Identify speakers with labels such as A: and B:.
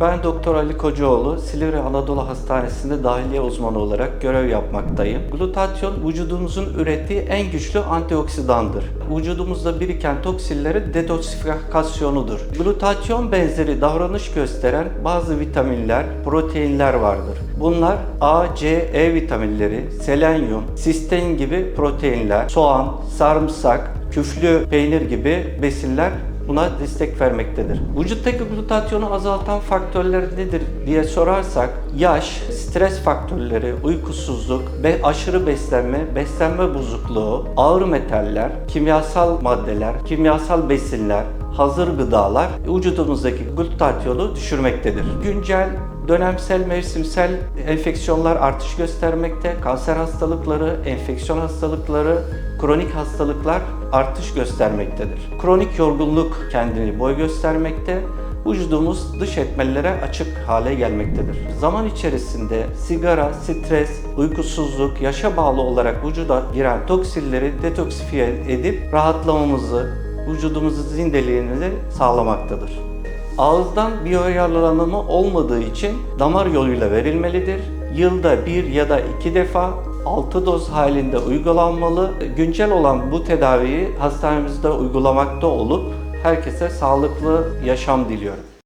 A: Ben Doktor Ali Kocaoğlu, Silivri Anadolu Hastanesi'nde dahiliye uzmanı olarak görev yapmaktayım. Glutatyon vücudumuzun ürettiği en güçlü antioksidandır. Vücudumuzda biriken toksinleri detoksifikasyonudur. Glutatyon benzeri davranış gösteren bazı vitaminler, proteinler vardır. Bunlar A, C, E vitaminleri, selenyum, sistein gibi proteinler, soğan, sarımsak, küflü peynir gibi besinler buna destek vermektedir. Vücuttaki glutatyonu azaltan faktörler nedir diye sorarsak yaş, stres faktörleri, uykusuzluk, be aşırı beslenme, beslenme bozukluğu, ağır metaller, kimyasal maddeler, kimyasal besinler, hazır gıdalar vücudumuzdaki glutatyonu düşürmektedir. Güncel dönemsel, mevsimsel enfeksiyonlar artış göstermekte. Kanser hastalıkları, enfeksiyon hastalıkları, kronik hastalıklar artış göstermektedir. Kronik yorgunluk kendini boy göstermekte. Vücudumuz dış etmenlere açık hale gelmektedir. Zaman içerisinde sigara, stres, uykusuzluk, yaşa bağlı olarak vücuda giren toksinleri detoksifiye edip rahatlamamızı, vücudumuzun zindeliğini sağlamaktadır. Ağızdan biyoyarlanımı olmadığı için damar yoluyla verilmelidir. Yılda bir ya da iki defa 6 doz halinde uygulanmalı. Güncel olan bu tedaviyi hastanemizde uygulamakta olup herkese sağlıklı yaşam diliyorum.